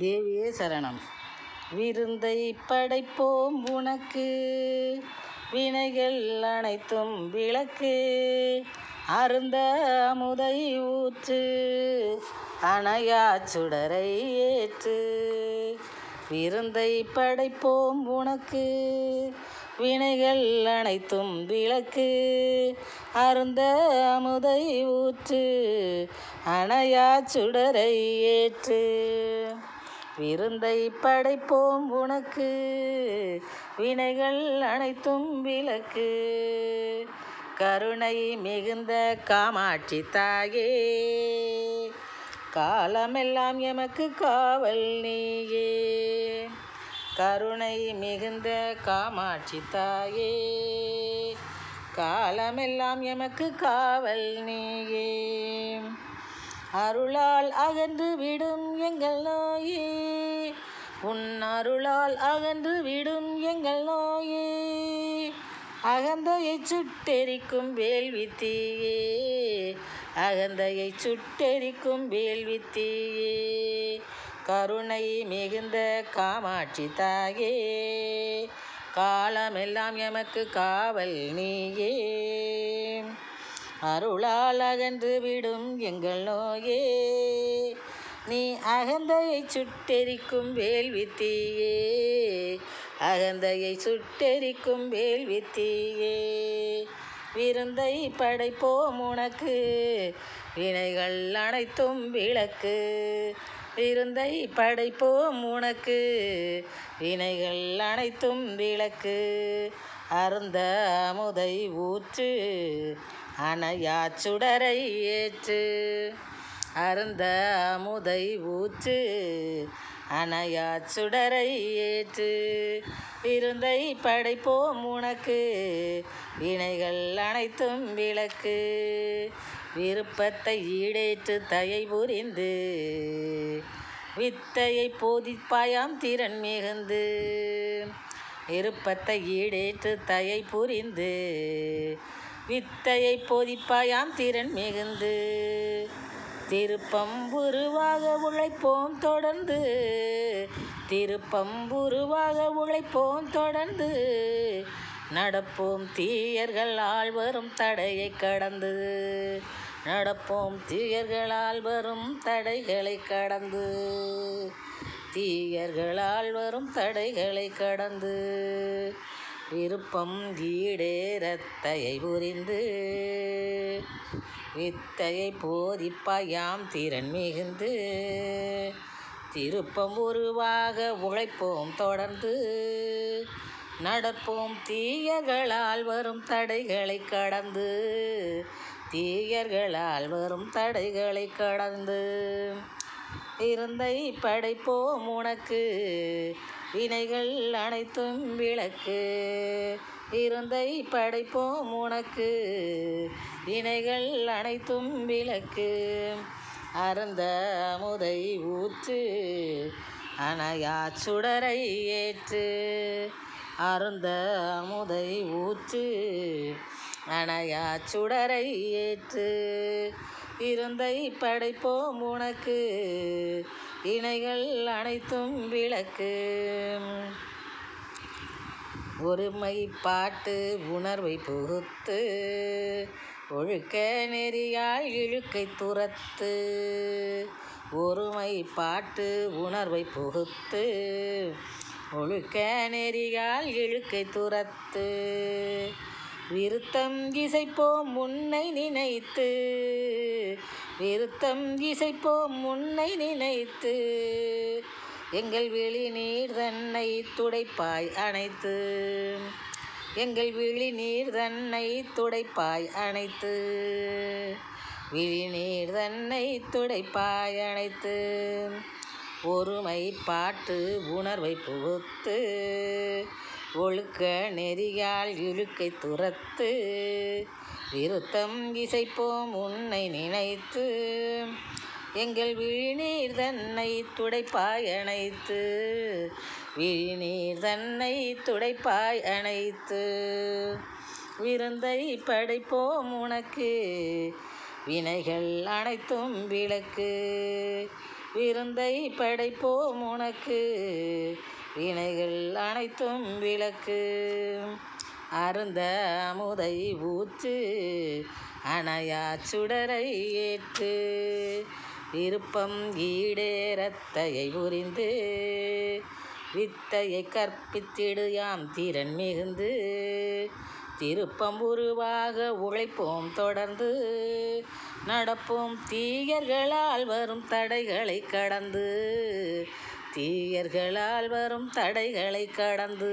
தேவியே சரணம். விருந்தை படைப்போம் உனக்கு. வினைகள் அனைத்தும் விளக்கு. அருந்த அமுதை ஊற்று. அணையா சுடரை ஏற்று. விருந்தை படைப்போம் உனக்கு. வினைகள் அனைத்தும் விளக்கு. அருந்த அமுதை ஊற்று. அணையா சுடரை ஏற்று. விருந்தை படைப்போம் உனக்கு. வினைகள் அனைத்தும் விளக்கு. கருணை மிகுந்த காமாட்சி தாயே. காலமெல்லாம் எமக்கு காவல் நீயே. கருணை மிகுந்த காமாட்சி தாயே. காலமெல்லாம் எமக்கு காவல் நீயே. அருளால் அகன்று விடும் எங்கள் நோயே. உன் அருளால் அகன்று விடும் எங்கள் நோயே. அகந்தையை சுட்டெரிக்கும் வேள்வி தீயே அகந்தையை சுட்டெரிக்கும் வேள்வி தீயே கருணை மிகுந்த காமாட்சி தாயே. காலமெல்லாம் எமக்கு காவல் நீயே. அருளால் அகன்று விடும் எங்கள் நோயே. நீ அகந்தையை சுட்டெரிக்கும் வேள்வி தீயே அகந்தையை சுட்டெரிக்கும் வேள்வி தீயே விருந்தை படைப்போம் உனக்கு. வினைகள் அனைத்தும் விளக்கு. விருந்தை படைப்போம் உனக்கு. வினைகள் அனைத்தும் விளக்கு. அருந்த அமுதை ஊற்று. அணையா சுடரை ஏற்று. அருந்த அமுதை ஊற்று அணையா சுடரை ஏற்று. விருந்தை படைப்போம் உனக்கு வினைகள் அனைத்தும் விளக்கு. விருப்பத்தை ஈடேற்று தயை புரிந்து வித்தையை போதிப்பாயாம் திறன் மிகுந்து. விருப்பத்தை ஈடேற்று தயை புரிந்து வித்தையை போதிப்பாயாம் திறன் மிகுந்து. திருப்பம்புருவாக உழைப்போம் தொடர்ந்து. திருப்பம்புருவாக உழைப்போம் தொடர்ந்து. நடப்போம் தீயர்களால் வரும் தடையை கடந்து. நடப்போம் தீயர்களால் வரும் தடைகளை கடந்து. தீயர்களால் வரும் தடைகளை கடந்து. விருப்பம் ஈடேரத்தையை புரிந்து வித்தையை போதிப்பயாம் திறன் மிகுந்து திருப்பம் உருவாக உழைப்போம் தொடர்ந்து நடப்போம் தீயர்களால் வரும் தடைகளை கடந்து தீயர்களால் வரும் தடைகளை கடந்து. இருந்தை படைப்போம் உனக்கு வினைகள் அனைத்தும் விளக்கு. இருந்தை படைப்போம் உனக்கு. வினைகள் அனைத்தும் விளக்கு. அறந்த அமுதை ஊற்று. அணையா சுடரை ஏற்று. அருந்த அமுதை ஊற்று. அணையா சுடரை ஏற்று இருந்தை படைப்போம் உனக்கு. இணைகள் அனைத்தும் விளக்கு. ஒருமை பாட்டு உணர்வை புகுத்து ஒழுக்க நெறியாய் இழுக்கை துரத்து. ஒருமை பாட்டு உணர்வை புகுத்து ஒழுக்க நெறியால் இழுக்கை துரத்து. விருத்தம் இசைப்போம் முன்னை நினைத்து. விருத்தம் இசைப்போம் முன்னை நினைத்து. எங்கள் விழி நீர் தன்னை துடைப்பாய் அணைத்து. எங்கள் விழி நீர் தன்னை துடைப்பாய் அணைத்து. விழி நீர் தன்னை துடைப்பாய் அணைத்து. ஒருமை பாட்டு உணர்வை புகுத்து ஒழுக்க நெறியால் இழுக்கை துரத்து விருத்தம் இசைப்போம் உன்னை நினைத்து எங்கள் விழிநீர் தன்னை துடைப்பாய் அணைத்து விழிநீர் தன்னை துடைப்பாய் அணைத்து விருந்தை படைப்போம் உனக்கு வினைகள் அனைத்தும் விளக்கு விருந்தை படைப்போம் உனக்கு. வினைகள் அனைத்தும் விளக்கு. அருந்த அமுதை ஊற்று. அணையா சுடரை ஏற்று. விருப்பம் ஈடேரத்தையை புரிந்து. வித்தையை கற்பித்திடு யாம் திறன் மிகுந்து. திருப்பம் உருவாக உழைப்போம் தொடர்ந்து. நடப்போம். தீயர்களால் வரும் தடைகளை கடந்து. தீயர்களால் வரும் தடைகளை கடந்து.